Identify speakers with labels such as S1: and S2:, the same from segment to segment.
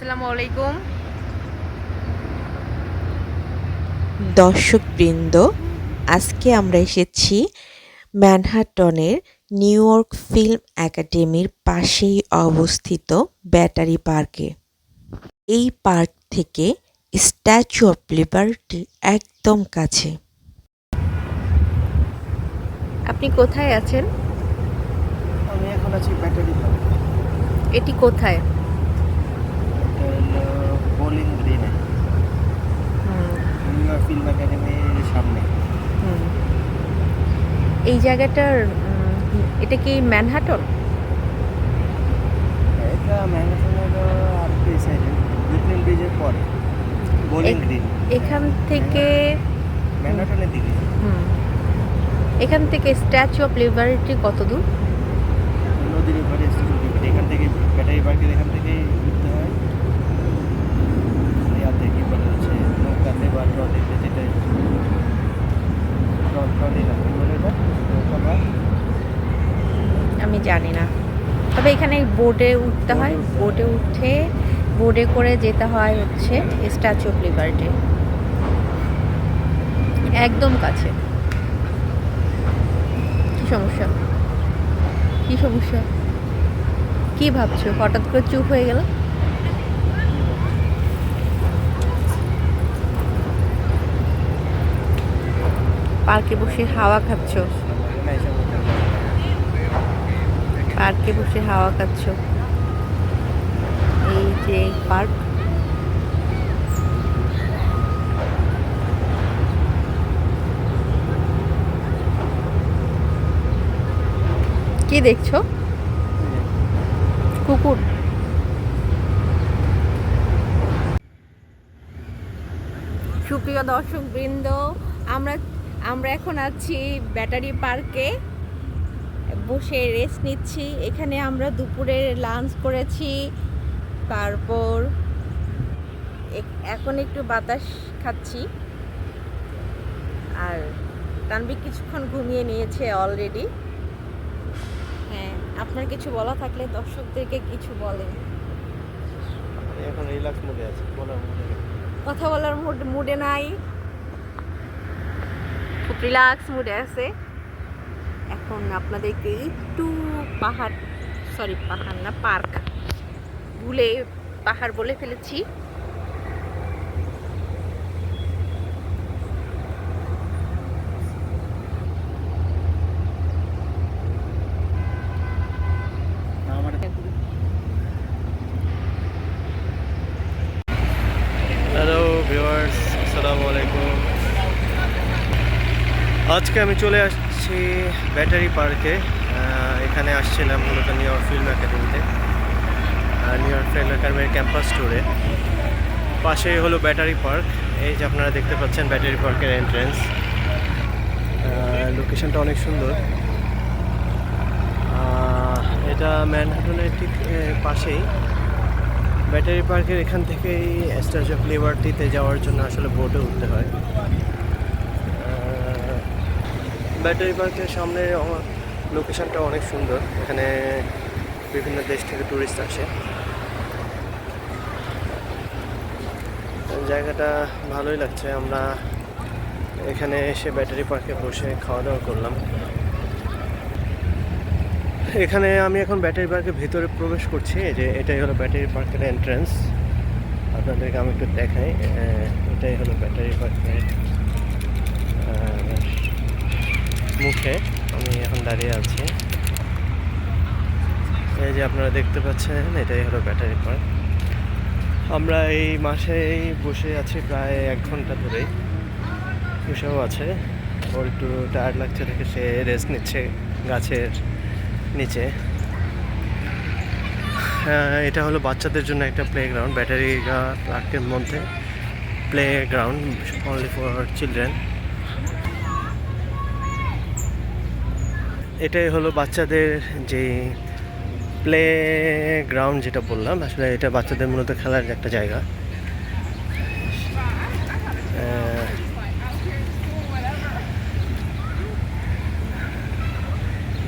S1: আসসালামু আলাইকুম
S2: দর্শকবৃন্দ আজকে আমরা এসেছি ম্যানহাটনের নিউ ইয়র্ক ফিল্ম একাডেমির পাশেই অবস্থিত ব্যাটারি পার্কে। এই পার্ক থেকে স্ট্যাচু অফ লিবার্টি একদম কাছে।
S1: আপনি কোথায় আছেন?
S3: আমি এখন আছি ব্যাটারি পার্ক।
S1: এটি কোথায়?
S3: বোলিং গ্রিনে নিউ ইয়র্ক ফিল্ম একাডেমির সামনে।
S1: হুম। এই জায়গাটার এটা কি ম্যানহাটন
S3: এটা ম্যানহাটনের আর কি সাইডে ব্রুকলিন ব্রিজের পরে। বোলিং গ্রিন
S1: এখান থেকে
S3: ম্যানহাটনের দিকে।
S1: হুম, এখান থেকে স্ট্যাচু অফ লিবার্টি কত দূর?
S3: নদীর উপরে এখান থেকে ব্যাটারি পার্কের এখান থেকেই উঠতে হয় ইয়াতে কি বলে হচ্ছে নৌকাতে বা ট্রলিতে যেটা ট্রলি না কি বলে এটা?
S1: আমি জানি না। তবে এখানে বোর্ডে উঠতে হয়। বোর্ডে উঠে বোর্ডে করে যেতে হয় হচ্ছে স্ট্যাচু অফ লিবার্টি একদম কাছে। কি সমস্যা? কি সমস্যা? কি ভাবছ? হঠাৎ করে চুপ হয়ে গেল? পার্কে বসে হাওয়া খাচ্ছ। পার্কে বসে হাওয়া খাচ্ছ? এই যে পার্ক। কি দেখছ? কুকুর। সুপ্রিয় দর্শক বৃন্দ আমরা আমরা এখন আছি ব্যাটারি পার্কে। বসে রেস্ট নিচ্ছি। এখানে আমরা দুপুরে লাঞ্চ করেছি। তারপর এখন একটু বাতাস খাচ্ছি। আর তানবিক কিছুক্ষণ ঘুমিয়ে নিয়েছে অলরেডি হ্যাঁ আপনার কিছু বলা থাকলে দর্শকদেরকে কিছু বলেন।
S3: এখন রিল্যাক্স মোডে আছে
S1: কথা বলার মুড মুডে নাই। রিল্যাক্স মুডে আছে। এখন আপনাদেরকে একটু পাহাড় সরি পাহাড় না, পার্ক ভুলে পাহাড় বলে ফেলেছি।
S3: হ্যালো ভিউয়ার্স আসসালামু আলাইকুম আজকে আমি চলে আসছি ব্যাটারি পার্কে এখানে আসছিলাম মূলত নিউ ইয়র্ক ফিল্ম একাডেমিতে নিউ ইয়র্ক ফিল্ম একাডেমির ক্যাম্পাস ট্যুরে পাশেই হলো ব্যাটারি পার্ক, এই যে আপনারা দেখতে পাচ্ছেন ব্যাটারি পার্কের এন্ট্রেন্স লোকেশনটা অনেক সুন্দর। এটা ম্যানহাটনের ঠিক পাশেই। ব্যাটারি পার্কের এখান থেকেই স্ট্যাচু অফ লিবার্টিতে যাওয়ার জন্য আসলে বোটে উঠতে হয়। ব্যাটারি পার্কের সামনে লোকেশনটা অনেক সুন্দর। এখানে বিভিন্ন দেশ থেকে ট্যুরিস্ট আসে। জায়গাটা ভালোই লাগছে। আমরা এখানে এসে ব্যাটারি পার্কে বসে খাওয়া দাওয়া করলাম। এখানে আমি এখন ব্যাটারি পার্কের ভিতরে প্রবেশ করছি। যে এটাই হলো ব্যাটারি পার্কের এন্ট্রেন্স আপনাদেরকে আমি একটু দেখাই। এটাই হলো ব্যাটারি পার্কের মুখে আমি এখন দাঁড়িয়ে আছি। এই যে আপনারা দেখতে পাচ্ছেন এটাই হলো ব্যাটারি পার্ক আমরা এই মাসেই বসে আছি প্রায় এক ঘণ্টা ধরেই। বসেও আছে। ওর একটু টায়ার লাগছে দেখে সে রেস্ট নিচ্ছে গাছের নিচে। হ্যাঁ, এটা হলো বাচ্চাদের জন্য একটা প্লে গ্রাউন্ড ব্যাটারি পার্কের মধ্যে। Play ground only for children এটাই হলো বাচ্চাদের যে প্লে গ্রাউন্ড যেটা বললাম, আসলে এটা বাচ্চাদের মূলত খেলার একটা জায়গা।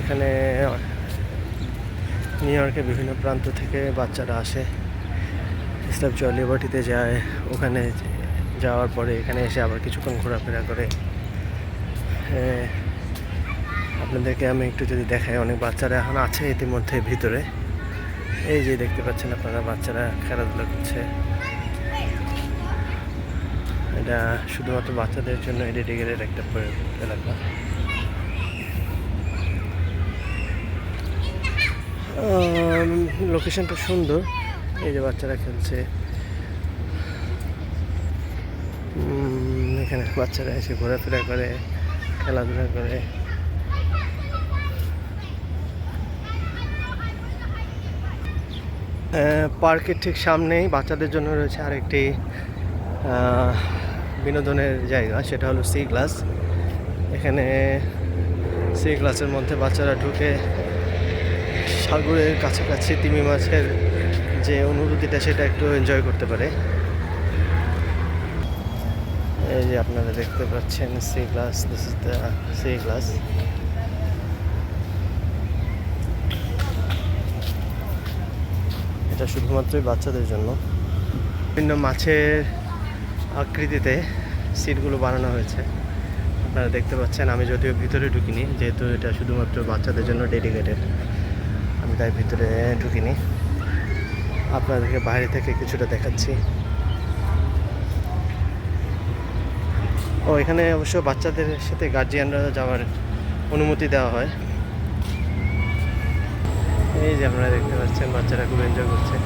S3: এখানে নিউ ইয়র্কে বিভিন্ন প্রান্ত থেকে বাচ্চারা আসে। স্টাফ অফ লিবার্টিতে যায়, ওখানে যাওয়ার পরে এখানে এসে আবার কিছুক্ষণ ঘোরাফেরা করে। আপনাদেরকে আমি একটু যদি দেখাই, অনেক বাচ্চারা এখন আছে ইতিমধ্যে ভিতরে। এই যে দেখতে পাচ্ছেন আপনারা, বাচ্চারা খেলাধুলা করছে। এটা শুধুমাত্র বাচ্চাদের জন্য ডেডিকেটেড একটা এলাকা। লোকেশনটা সুন্দর। এই যে বাচ্চারা খেলছে। এখানে বাচ্চারা এসে ঘোরাফেরা করে, খেলাধুলা করে। পার্কের ঠিক সামনেই বাচ্চাদের জন্য রয়েছে আরেকটি বিনোদনের জায়গা, সেটা হলো সি গ্লাস এখানে সি গ্লাসের মধ্যে বাচ্চারা ঢুকে সাগরের কাছাকাছি তিমি মাছের যে অনুভূতিটা, সেটা একটু এনজয় করতে পারে। এই যে আপনারা দেখতে পাচ্ছেন sea glass this is the sea glass এটা শুধুমাত্রই বাচ্চাদের জন্য। বিভিন্ন মাছের আকৃতিতে সিটগুলো বানানো হয়েছে। আপনারা দেখতে পাচ্ছেন, আমি যদিও ভিতরে ঢুকিনি, যেহেতু এটা শুধুমাত্র বাচ্চাদের জন্য ডেডিকেটেড আমি তাই ভিতরে ঢুকিনি। আপনাদেরকে বাইরে থেকে কিছুটা দেখাচ্ছি। ও, এখানে অবশ্য বাচ্চাদের সাথে গার্জিয়ানরা যাওয়ার অনুমতি দেওয়া হয়। এই যে আপনারা দেখতে পাচ্ছেন, বাচ্চারা খুব এনজয় করছে।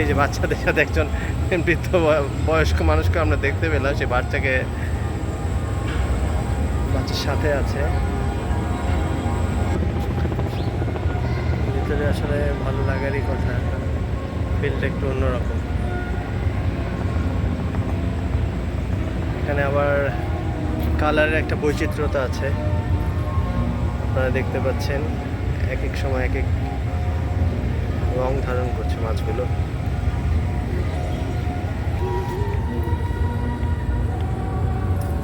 S3: এই যে বাচ্চাদের সাথে একজন বৃদ্ধ বয়স্ক মানুষকে আমরা দেখতে পেলাম, সে বাচ্চাকে বাচ্চার সাথে আছে। ভিতরে আসলে ভালো লাগারই কথা ফিলটা একটু অন্যরকম। এখানে আবার কালারের একটা বৈচিত্র্যতা আছে। আপনারা দেখতে পাচ্ছেন এক এক সময় এক এক রং ধারণ করছে মাছগুলো।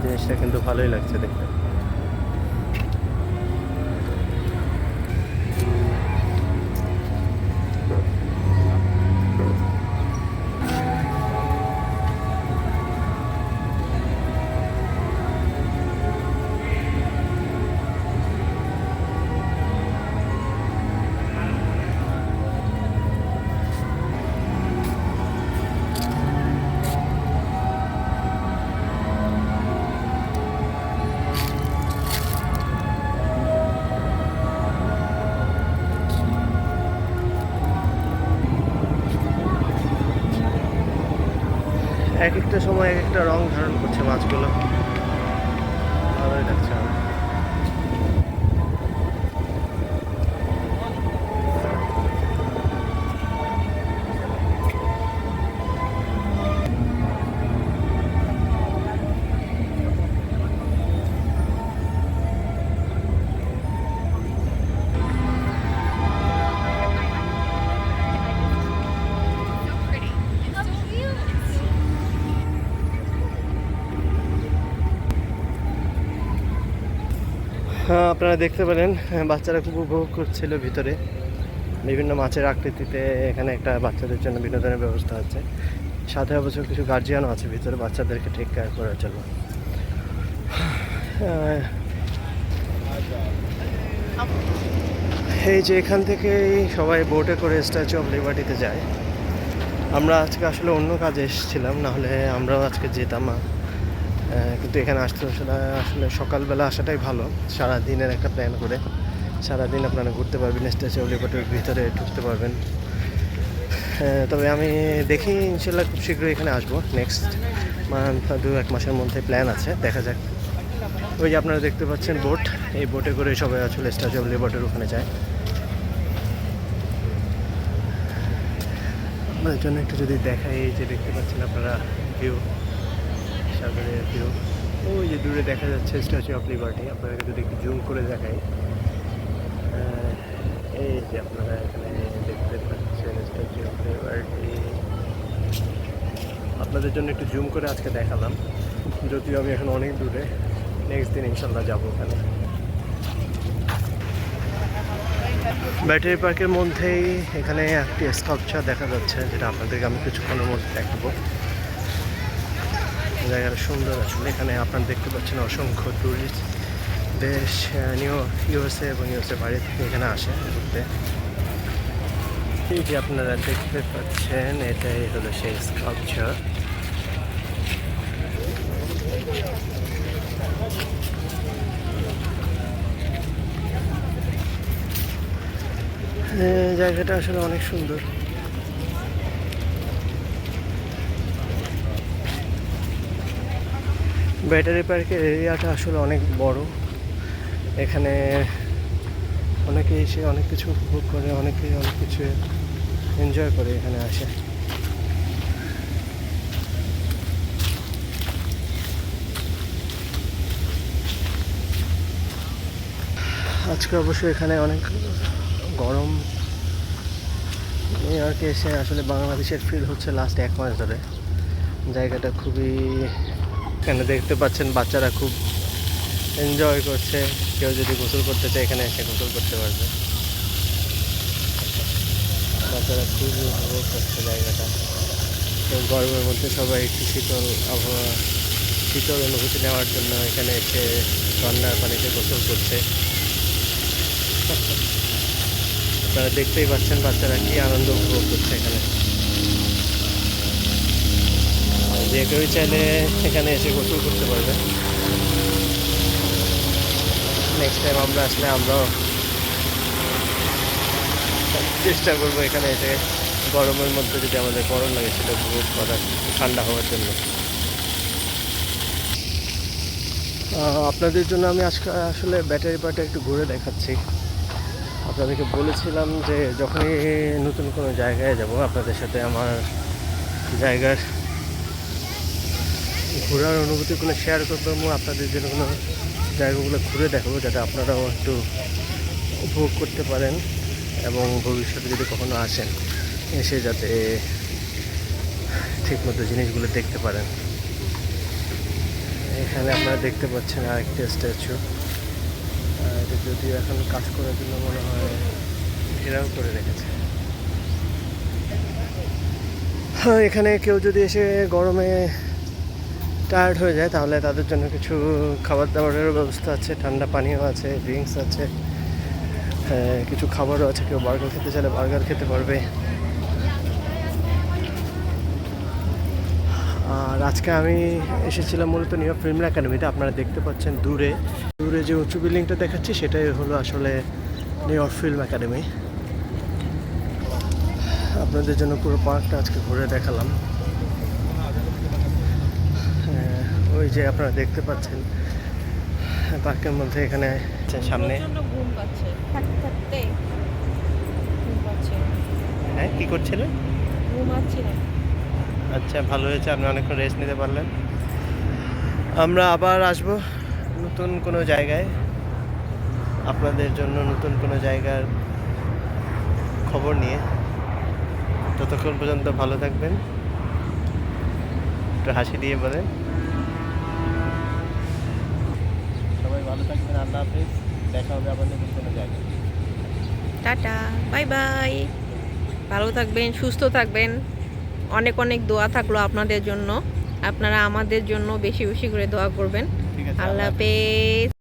S3: জিনিসটা কিন্তু ভালোই লাগছে দেখতে। রং ধারণ করছে মাছগুলো? আপনারা দেখতে পেলেন হ্যাঁ, বাচ্চারা খুব উপভোগ করছিল ভিতরে। বিভিন্ন মাছের আকৃতিতে এখানে একটা বাচ্চাদের জন্য বিনোদনের ব্যবস্থা আছে। সাথে অবশ্য কিছু গার্জিয়ানও আছে ভিতরে বাচ্চাদেরকে টেক কেয়ার করার জন্য। এই যে এখান থেকেই সবাই বোটে করে স্ট্যাচু অফ লিবার্টিতে যায়। আমরা আজকে আসলে অন্য কাজে এসেছিলাম নাহলে আমরাও আজকে যেতাম আহ, কিন্তু এখানে আসতে আসলে আসলে সকালবেলা আসাটাই ভালো। সারা দিনের একটা প্ল্যান করে। সারা দিন আপনারা ঘুরতে পারবেন, স্ট্যাচু অফ লিবার্টির ভিতরে ঢুকতে পারবেন। তবে আমি দেখি, ইনশাল্লাহ খুব শীঘ্রই এখানে আসব। নেক্সট মান্থ দু এক মাসের মধ্যে প্ল্যান আছে, দেখা যাক। ওই যে আপনারা দেখতে পাচ্ছেন বোট এই বোটে করে সবাই আসলে স্ট্যাচু অফ লিবার্টির ওখানে যায়। আপনাদের জন্য একটু যদি দেখাই যে দেখতে পাচ্ছেন আপনারা ভিউ সাগরের ভিউ ওই যে দূরে দেখা যাচ্ছে স্ট্যাচু অফ লিবার্টি আপনাদেরকে যদি একটু জুম করে দেখাই। এই যে আপনারা এখানে দেখতে পাচ্ছেন স্ট্যাচু অফ লিবার্টি আপনাদের জন্য একটু জুম করে আজকে দেখালাম। যদিও আমি এখন অনেক দূরে নেক্সট দিন ইনশাল্লাহ যাব ওখানে। ব্যাটারি পার্কের মধ্যেই এখানে একটি স্কাল্পচার দেখা যাচ্ছে, যেটা আপনাদেরকে আমি কিছুক্ষণের মধ্যে দেখাবো। জায়গাটা সুন্দর আসলে। এখানে আপনারা দেখতে পাচ্ছেন অসংখ্য টুরিস্ট দেশ নিউ ইউএসএ এবং ইউএসএ বাড়ি থেকে এখানে আসে ঘুরতে। এই যে আপনারা দেখতে পাচ্ছেন, এটাই হলো সেই স্কাল্পচার জায়গাটা আসলে অনেক সুন্দর। ব্যাটারি পার্কের এরিয়াটা আসলে অনেক বড়। এখানে অনেকে এসে অনেক কিছু উপভোগ করে অনেকে অনেক কিছু এনজয় করে এখানে আসে। আজকে অবশ্য এখানে অনেক গরম। নিউ ইয়র্কে এসে আসলে বাংলাদেশের ফিল হচ্ছে লাস্ট এক মাস ধরে। জায়গাটা খুবই এখানে দেখতে পাচ্ছেন বাচ্চারা খুব এনজয় করছে। কেউ যদি গোসল করতে চায় এখানে এসে গোসল করতে পারবে। বাচ্চারা খুবই উপভোগ করছে জায়গাটা। গরমের মধ্যে সবাই একটু শীতল আবহাওয়া, শীতল অনুভূতি নেওয়ার জন্য এখানে এসে ঠান্ডার পানিতে গোসল করছে। আপনারা দেখতেই পাচ্ছেন বাচ্চারা কি আনন্দ উপভোগ করছে এখানে। যে কেউ চাইলে এখানে এসে গোসল করতে পারবে। নেক্সট টাইম আমরা আসলে আমরাও চেষ্টা করব এখানে এসে গরমের মধ্যে যদি আমাদের গরম লাগে সেটা উপভোগ করার ঠান্ডা হওয়ার জন্য। আপনাদের জন্য আমি আজকে আসলে ব্যাটারি পার্কটা একটু ঘুরে দেখাচ্ছি। আপনাদেরকে বলেছিলাম যে যখনই নতুন কোনো জায়গায় যাব, আপনাদের সাথে আমার জায়গার ঘোরার অনুভূতিগুলো শেয়ার করব এবং আপনাদের জন্য কোনো জায়গাগুলো ঘুরে দেখাবো যাতে আপনারাও একটু উপভোগ করতে পারেন এবং ভবিষ্যতে যদি কখনো আসেন, এসে যাতে ঠিকমতো জিনিসগুলো দেখতে পারেন। এখানে আপনারা দেখতে পাচ্ছেন আরেকটা স্ট্যাচু এটা যদিও এখন কাজ করার জন্য মনে হয় ঘেরাও করে রেখেছে। হ্যাঁ এখানে কেউ যদি এসে গরমে টায়ার্ড হয়ে যায়, তাহলে তাদের জন্য কিছু খাবার দাবারের ব্যবস্থা আছে, ঠান্ডা পানীয় আছে ড্রিঙ্কস আছে কিছু খাবারও আছে, কেউ বার্গার খেতে চাইলে বার্গার খেতে পারবে। আর আজকে আমি এসেছিলাম মূলত নিউ ইয়র্ক ফিল্ম একাডেমিতে আপনারা দেখতে পাচ্ছেন দূরে। দূরে যে উঁচু বিল্ডিংটা দেখাচ্ছি, সেটাই হলো আসলে নিউ ইয়র্ক ফিল্ম একাডেমি আপনাদের জন্য পুরো পার্কটা আজকে ঘুরে দেখালাম হ্যাঁ, ওই যে আপনারা দেখতে পাচ্ছেন পার্কের মধ্যে এখানে সামনে।
S1: প্রচণ্ড ঘুম পাচ্ছে। থাকতে থাকতে ঘুম পাচ্ছে।
S3: হ্যাঁ কী করছিলেন আচ্ছা ভালো হয়েছে আপনি অনেকক্ষণ রেস্ট নিতে পারলেন। আমরা আবার আসব নতুন কোনো জায়গায়। আপনাদের জন্য নতুন কোনো জায়গার খবর নিয়ে। ততক্ষণ পর্যন্ত ভালো থাকবেন। একটু হাসি দিয়ে বলেন। সবাই ভালো থাকবেন আল্লাহ হাফেজ। দেখা হবে আবার নতুন কোনো জায়গায়।
S1: Tata bye bye. ভালো থাকবেন সুস্থ থাকবেন। অনেক অনেক দোয়া থাকল আপনাদের জন্য। আপনারা আমাদের জন্য বেশি বেশি করে দোয়া করবেন। আল্লাহ হাফেজ।